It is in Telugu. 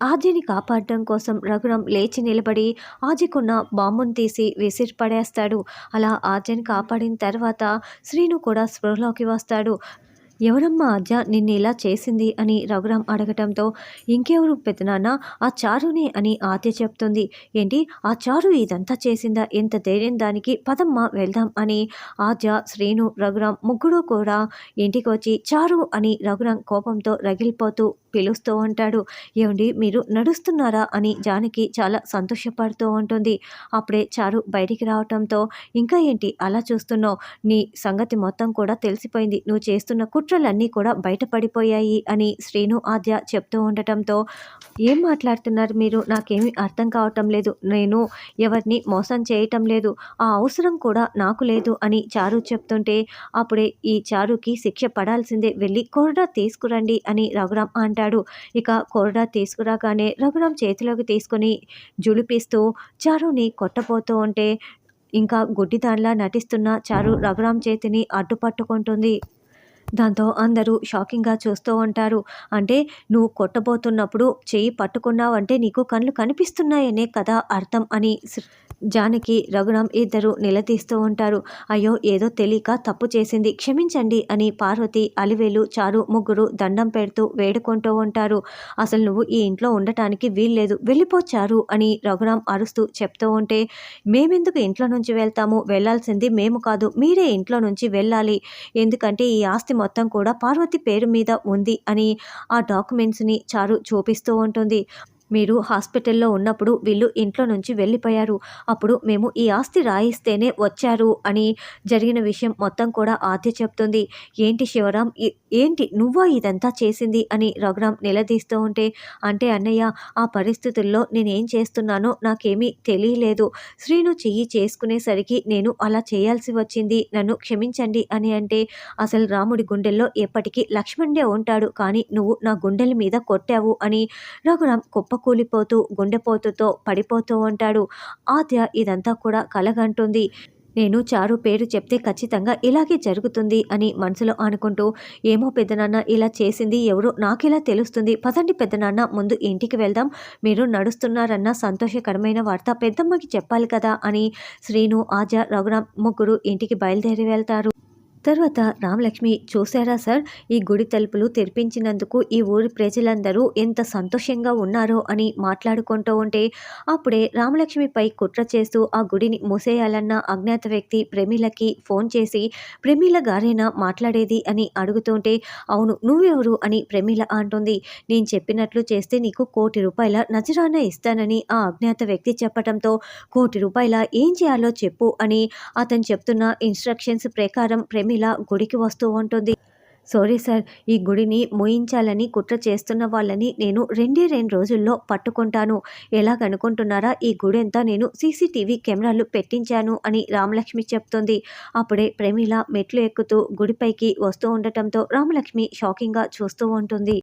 ఆజీని కాపాడడం కోసం రఘురాం లేచి నిలబడి ఆజీకున్న బాంబును తీసి విసిరి పడేస్తాడు. అలా ఆజీని కాపాడిన తర్వాత శ్రీను కూడా స్పృహలోకి వస్తాడు. ఎవరమ్మా ఆద్య నిన్ను ఇలా చేసింది అని రఘురామ్ అడగటంతో ఇంకెవరు పెద్దనాన్న ఆ చారునే అని ఆద్య చెప్తుంది. ఏంటి? ఆ చారు ఇదంతా చేసిందా? ఎంత ధైర్యం దానికి? పదమ్మ వెళ్దాం అని ఆద్య శ్రీను రఘురామ్ ముగ్గురు కూడా ఇంటికి వచ్చి చారు అని రఘురామ్ కోపంతో రగిలిపోతూ పిలుస్తూ ఉంటాడు. ఏమండి మీరు నడుస్తున్నారా అని జానకి చాలా సంతోషపడుతూ ఉంటుంది. అప్పుడే చారు బయటికి రావటంతో ఇంకా ఏంటి? అలా చూస్తున్నావు? నీ సంగతి మొత్తం కూడా తెలిసిపోయింది. నువ్వు చేస్తున్న కుట్రలన్నీ కూడా బయటపడిపోయాయి అని శ్రీను ఆద్య చెప్తూ ఉండటంతో ఏం మాట్లాడుతున్నారు మీరు? నాకేమీ అర్థం కావటం లేదు. నేను ఎవరిని మోసం చేయటం లేదు. ఆ అవసరం కూడా నాకు లేదు అని చారు చెప్తుంటే అప్పుడే ఈ చారుకి శిక్ష పడాల్సిందే. వెళ్ళి కొరడా తీసుకురండి అని రఘురాం అంటాడు. ఇక కొరడా తీసుకురాగానే రఘురాం చేతిలోకి తీసుకుని జులిపిస్తూ చారుని కొట్టపోతూ ఉంటే ఇంకా గుడ్డిదానిలా నటిస్తున్న చారు రఘురాం చేతిని అడ్డుపట్టుకుంటుంది. దాంతో అందరూ షాకింగ్గా చూస్తూ ఉంటారు. అంటే నువ్వు కొట్టబోతున్నప్పుడు చెయ్యి పట్టుకున్నావంటే నీకు కళ్ళు కనిపిస్తున్నాయనే కదా అర్థం అని జానకి రఘురాం ఇద్దరు నిలదీస్తూ ఉంటారు. అయ్యో ఏదో తెలియక తప్పు చేసింది. క్షమించండి అని పార్వతి అలివేలు చారు ముగ్గురు దండం పెడుతూ వేడుకుంటూ ఉంటారు. అసలు నువ్వు ఈ ఇంట్లో ఉండటానికి వీల్లేదు. వెళ్ళిపోచారు అని రఘురాం అరుస్తూ చెప్తూ ఉంటే మేమెందుకు ఇంట్లో నుంచి వెళ్తాము? వెళ్ళాల్సింది మేము కాదు. మీరే ఇంట్లో నుంచి వెళ్ళాలి. ఎందుకంటే ఈ ఆస్తి మొత్తం కూడా పార్వతి పేరు మీద ఉంది అని ఆ డాక్యుమెంట్స్ని చారు చూపిస్తూ ఉంటుంది. మీరు హాస్పిటల్లో ఉన్నప్పుడు వీళ్ళు ఇంట్లో నుంచి వెళ్ళిపోయారు. అప్పుడు మేము ఈ ఆస్తి రాయిస్తేనే వచ్చారు అని జరిగిన విషయం మొత్తం కూడా ఆద్య చెప్తుంది. ఏంటి శివరాం ఏంటి నువ్వా ఇదంతా చేసింది? అని రఘురాం నిలదీస్తూ ఉంటే అంటే అన్నయ్య ఆ పరిస్థితుల్లో నేనేం చేస్తున్నానో నాకేమీ తెలియలేదు. శ్రీను చెయ్యి చేసుకునేసరికి నేను అలా చేయాల్సి వచ్చింది. నన్ను క్షమించండి అని అంటే అసలు రాముడి గుండెల్లో ఎప్పటికీ లక్ష్మణ్డే ఉంటాడు. కానీ నువ్వు నా గుండెల మీద కొట్టావు అని రఘురాం కుప్ప కుప్పకూలిపోతూ గుండెపోతుతో పడిపోతూ ఉంటాడు. ఆద్య ఇదంతా కూడా కలగంటుంది. నేను చారు పేరు చెప్తే ఖచ్చితంగా ఇలాగే జరుగుతుంది అని మనసులో అనుకుంటూ ఏమో పెద్దనాన్న ఇలా చేసింది ఎవరో నాకెలా తెలుస్తుంది. పదండి పెద్దనాన్న ముందు ఇంటికి వెళ్దాం. మీరు నడుస్తున్నారన్న సంతోషకరమైన వార్త పెద్దమ్మకి చెప్పాలి కదా అని శ్రీను ఆజా రఘురామ్ ముగ్గురు ఇంటికి బయలుదేరి వెళ్తారు. తర్వాత రామలక్ష్మి చూశారా సార్? ఈ గుడి తలుపులు తెరిపించినందుకు ఈ ఊరి ప్రజలందరూ ఎంత సంతోషంగా ఉన్నారో అని మాట్లాడుకుంటూ ఉంటే అప్పుడే రామలక్ష్మిపై కుట్ర చేస్తూ ఆ గుడిని మూసేయాలన్న అజ్ఞాత వ్యక్తి ప్రమీలకి ఫోన్ చేసి ప్రమీల గారేనా మాట్లాడేది? అని అడుగుతుంటే అవును నువ్వెవరు? అని ప్రమీల అంటుంది నేను చెప్పినట్లు చేస్తే నీకు కోటి రూపాయల నజరానా ఇస్తానని ఆ అజ్ఞాత వ్యక్తి చెప్పడంతో కోటి రూపాయల ఏం చేయాలో చెప్పు అని అతను చెప్తున్న ఇన్స్ట్రక్షన్స్ ప్రకారం ప్రమీల ఇలా గుడికి వస్తూ ఉంటుంది. సారీ సార్ ఈ గుడిని మోయించాలని కుట్ర చేస్తున్న వాళ్ళని నేను రెండే రెండు రోజుల్లో పట్టుకుంటాను. ఎలాగనుకుంటున్నారా ఈ గుడి అంతా నేను సీసీటీవీ కెమెరాలు పెట్టించాను అని రామలక్ష్మి చెప్తుంది. అప్పుడే ప్రమీల మెట్లు ఎక్కుతూ గుడిపైకి వస్తూ ఉండటంతో రామలక్ష్మి షాకింగ్గా చూస్తూ ఉంటుంది.